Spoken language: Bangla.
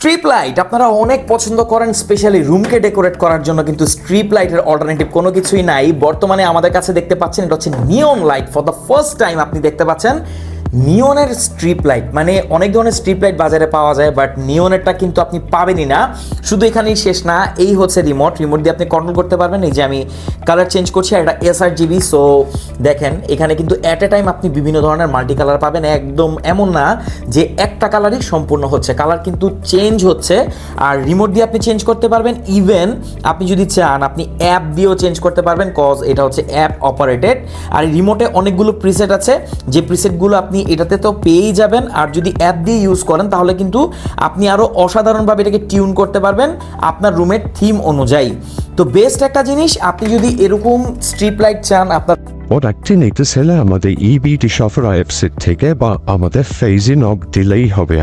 স্ট্রিপ লাইট আপনারা অনেক পছন্দ করেন স্পেশালি রুমকে ডেকোরেট করার জন্য, কিন্তু স্ট্রিপ লাইটের অল্টারনেটিভ কোনো কিছুই নাই। বর্তমানে আমাদের কাছে দেখতে পাচ্ছেন, এটা হচ্ছে neon light for the first time আপনি দেখতে পাচ্ছেন নিয়নের স্ট্রিপ লাইট মানে অনেক ধরনের স্ট্রিপ লাইট বাজারে পাওয়া যায় বাট নিয়নেরটা কিন্তু আপনি পাবেনই না। শুধু এখানেই শেষ না, এই হচ্ছে রিমোট রিমোট দিয়ে আপনি কন্ট্রোল করতে পারবেন। এই যে আমি কালার চেঞ্জ করছি, আর এটা এস আর জিবি সো দেখেন, এখানে কিন্তু অ্যাট এ টাইম আপনি বিভিন্ন ধরনের মাল্টি কালার পাবেন। একদম এমন না যে একটা কালারই সম্পূর্ণ হচ্ছে। কালার কিন্তু চেঞ্জ হচ্ছে, আর রিমোট দিয়ে আপনি চেঞ্জ করতে পারবেন। ইভেন আপনি যদি চান, আপনি অ্যাপ দিয়েও চেঞ্জ করতে পারবেন কজ এটা হচ্ছে অ্যাপ অপারেটেড আর রিমোটে অনেকগুলো প্রিসেট আছে। যে প্রিসেটগুলো আপনি এটাতে তো পেয়েই যাবেন। আর যদি অ্যাপ দিয়ে ইউজ করেন, তাহলে কিন্তু আপনি আরও অসাধারণভাবে এটাকে টিউন করতে পারবেন আপনার রুমের থিম অনুযায়ী। তো বেস্ট একটা জিনিস, আপনি যদি এরকম স্ট্রিপ লাইট চান, আপনার প্রোডাক্টটি নিতে সেলে আমাদের ইবিটি সফর ওয়েবসাইট থেকে বা আমাদের ফেইজিন অফ দিলেই হবে।